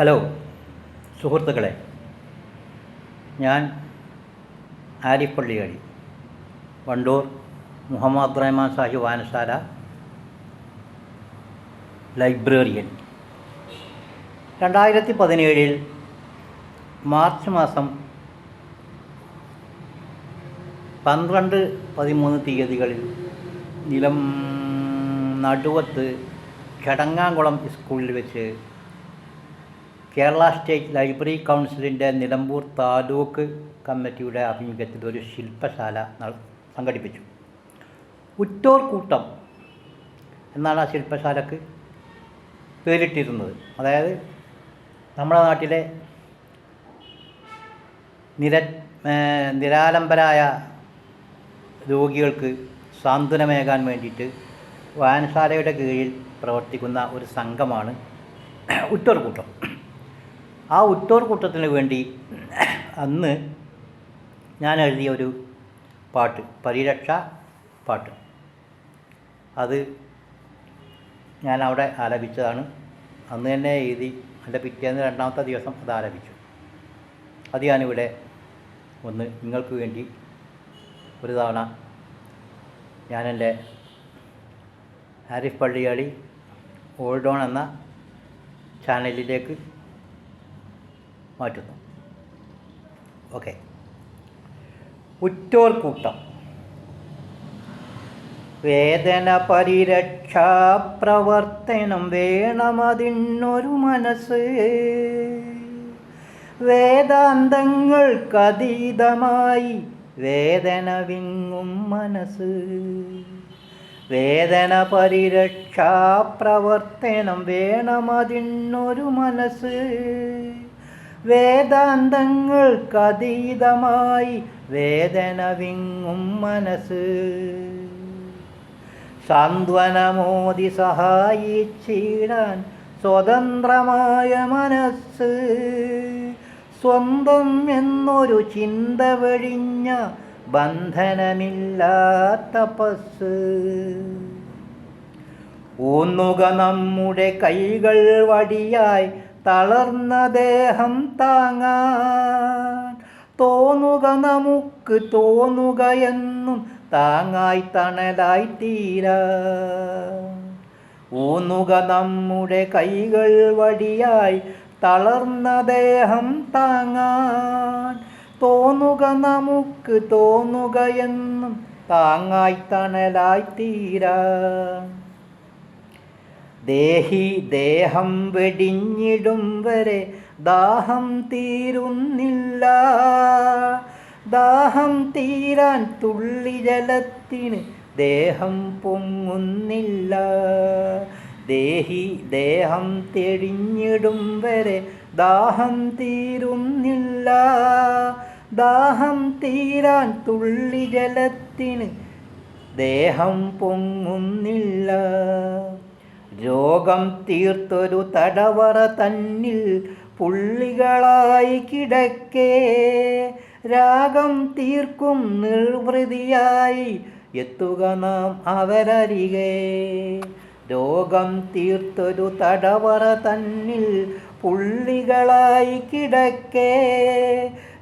Hello സുഹൃത്തുക്കളെ. ഞാൻ ആരിഫ് പള്ളിയാടി വണ്ടൂർ മുഹമ്മദ് റഹ്മാൻ സാഹിബ് വായനശാല ലൈബ്രറിയൻ. രണ്ടായിരത്തി പതിനേഴിൽ മാർച്ച് മാസം പന്ത്രണ്ട് പതിമൂന്ന് തീയതികളിൽ നിലം നടുവത്ത് കിടങ്ങാംകുളം സ്കൂളിൽ വെച്ച് കേരള സ്റ്റേറ്റ് ലൈബ്രറി കൗൺസിലിന്റെ നിലമ്പൂർ താലൂക്ക് കമ്മിറ്റിയുടെ ആഭിമുഖ്യത്തിൽ ഒരു ശില്പശാല സംഘടിപ്പിച്ചു. ഉറ്റോർ കൂട്ടം എന്നാണ് ആ ശില്പശാലക്ക് പേരിട്ടിരുന്നത്. അതായത് നമ്മുടെ നാട്ടിലെ നിര നിരാലംബരായ രോഗികൾക്ക് സാന്ത്വനമേകാൻ വേണ്ടിയിട്ട് വായനശാലയുടെ കീഴിൽ പ്രവർത്തിക്കുന്ന ഒരു സംഘമാണ് ഉറ്റോർ കൂട്ടം. ആ ഉറ്റോർ കൂട്ടത്തിന് വേണ്ടി അന്ന് ഞാൻ എഴുതിയ ഒരു പാട്ട് പരിരക്ഷ പാട്ട്. അത് ഞാൻ അവിടെ ആലപിച്ചതാണ്. അന്ന് തന്നെ എഴുതി എന്റെ പിറ്റേന്ന് രണ്ടാമത്തെ ദിവസം അത് ആലപിച്ചു. അത് ഞാനിവിടെ ഒന്ന് നിങ്ങൾക്ക് വേണ്ടി ഒരു തവണ ഞാൻ എന്റെ ഹാരിഫ് പള്ളിയാളി ഓൾഡ് ഓൺ എന്ന ചാനലിലേക്ക് മാറ്റുന്നു. ഓക്കെ ഉറ്റോർ കൂട്ടം. വേദന പരിരക്ഷാ പ്രവർത്തനം വേണമതിന്നൊരു മനസ്സ്. വേദാന്തങ്ങൾക്കതീതമായി വേദന വിങ്ങും മനസ്സ്. വേദന പരിരക്ഷാ പ്രവർത്തനം വേണമതിന്നൊരു മനസ്സ്. വേദാന്തങ്ങൾക്കതീതമായി വേദന വിങ്ങും മനസ്സ്. സാന്ത്വനമോദി സഹായിച്ചിടാൻ സ്വതന്ത്രമായ മനസ്സ്. സ്വന്തം എന്നൊരു ചിന്ത വെടിഞ്ഞ ബന്ധനമില്ലാത്ത പസ് ഊന്നുക നമ്മുടെ കൈകൾ വടിയായി തളർന്ന ദേഹം താങ്ങാൻ. തോന്നുക നമുക്ക് തോന്നുക എന്നും താങ്ങായി തണലായി തീരാ ഊന്നുക നമ്മുടെ കൈകൾ വടിയായി തളർന്ന ദേഹം താങ്ങാൻ. തോന്നുക നമുക്ക് തോന്നുക എന്നും താങ്ങായി തണലായി തീരാ ദേഹി ദേഹം വെടിഞ്ഞിടും വരെ ദാഹം തീരുന്നില്ല. ദാഹം തീരാൻ തുള്ളി ജലത്തിന് ദേഹം പൊങ്ങുന്നില്ല. ദേഹി ദേഹം തെളിഞ്ഞിടും വരെ ദാഹം തീരുന്നില്ല. ദാഹം തീരാൻ തുള്ളി ജലത്തിന് ദേഹം പൊങ്ങുന്നില്ല. രോഗം തീർത്തൊരു തടവറ തന്നിൽ പുള്ളികളായി കിടക്കേ. രാഗം തീർക്കും നിർവൃതിയായി എത്തുക നാം അവരരികെ. രോഗം തീർത്തൊരു തടവറ തന്നിൽ പുള്ളികളായി കിടക്കേ.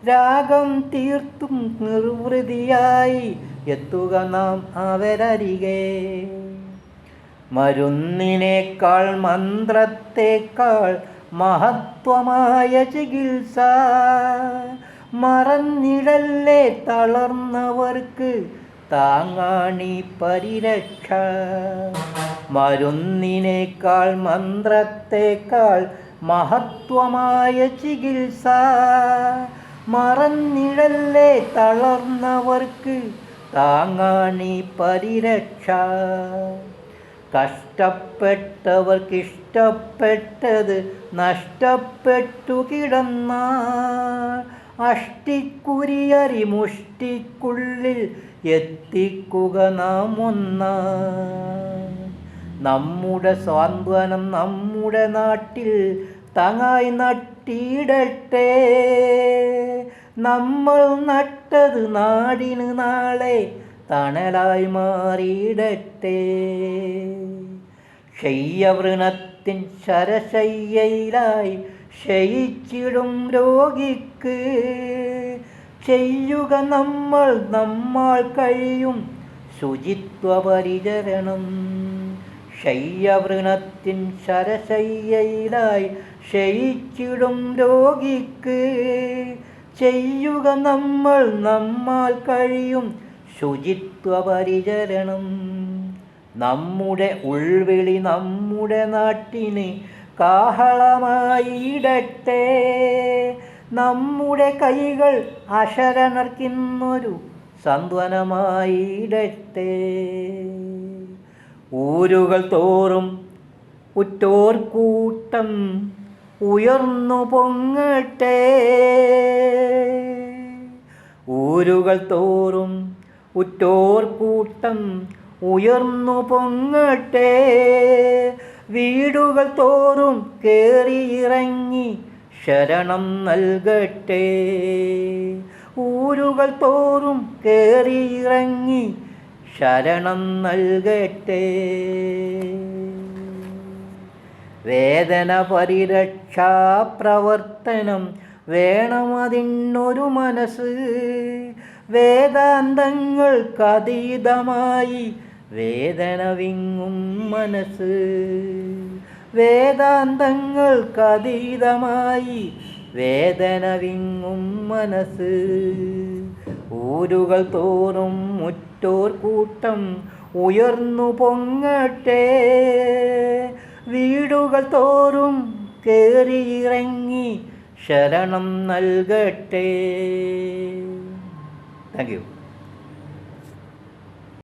രാഗം തീർത്തും നിർവൃതിയായി എത്തുക നാം അവരരികെ. മരുന്നിനേക്കാൾ മന്ത്രത്തേക്കാൾ മഹത്വമായ ചികിത്സ. മറന്നിടല്ലേ തളർന്നവർക്ക് താങ്ങാണി പരിരക്ഷ. മരുന്നിനേക്കാൾ മന്ത്രത്തേക്കാൾ മഹത്വമായ ചികിത്സ. മറന്നിടല്ലേ തളർന്നവർക്ക് താങ്ങാണി പരിരക്ഷ. കഷ്ടപ്പെട്ടവർക്കിഷ്ടപ്പെട്ടത് നഷ്ടപ്പെട്ടു കിടന്ന അഷ്ടിക്കുരിയറി മുഷ്ടിക്കുള്ളിൽ എത്തിക്കുക നാം ഒന്ന നമ്മുടെ സാന്ത്വനം നമ്മുടെ നാട്ടിൽ തങ്ങായി നട്ടിടട്ടെ. നമ്മൾ നട്ടത് നാടിന് നാളെ തണലായി മാറിയിടട്ടെ ശയ്യവൃണത്തിൻ ശരശയ്യയിലായി ക്ഷയിച്ചിടും രോഗിക്ക്. ചെയ്യുക നമ്മൾ നമ്മൾ കഴിയും ശുചിത്വ പരിചരണം. ശയ്യവൃണത്തിൻ ശരശയ്യയിലായി ക്ഷയിച്ചിടും രോഗിക്ക്. ചെയ്യുക നമ്മൾ നമ്മൾ കഴിയും ശുചിത്വ പരിചരണം നമ്മുടെ ഉൾവിളി നമ്മുടെ നാട്ടിന് കാഹളമായിടട്ടെ നമ്മുടെ കൈകൾ അശരണർക്കിന്നൊരു സന്ത്വനമായിടട്ടെ ഊരുകൾ തോറും ഉറ്റോർക്കൂട്ടം ഉയർന്നു പൊങ്ങട്ടെ. ഊരുകൾ തോറും ഉറ്റോർ കൂട്ടം ഉയർന്നു പൊങ്ങട്ടെ. വീടുകൾ തോറും കേറിയിറങ്ങി ശരണം നൽകട്ടെ. ഊരുകൾ തോറും കേറിയിറങ്ങി ശരണം നൽകട്ടെ. വേദന പരിരക്ഷാ പ്രവർത്തനം വേണമതിനൊരു മനസ്സ്. വേദാന്തങ്ങൾക്കതീതമായി വേദന വിങ്ങും മനസ്സ്. വേദാന്തങ്ങൾക്കതീതമായി വേദന വിങ്ങും മനസ്സ്. ഊരുകൾ തോറും മുറ്റോർ കൂട്ടം ഉയർന്നു പൊങ്ങട്ടെ. വീടുകൾ തോറും കേറിയിറങ്ങി ശരണം നൽകട്ടെ. Thank you.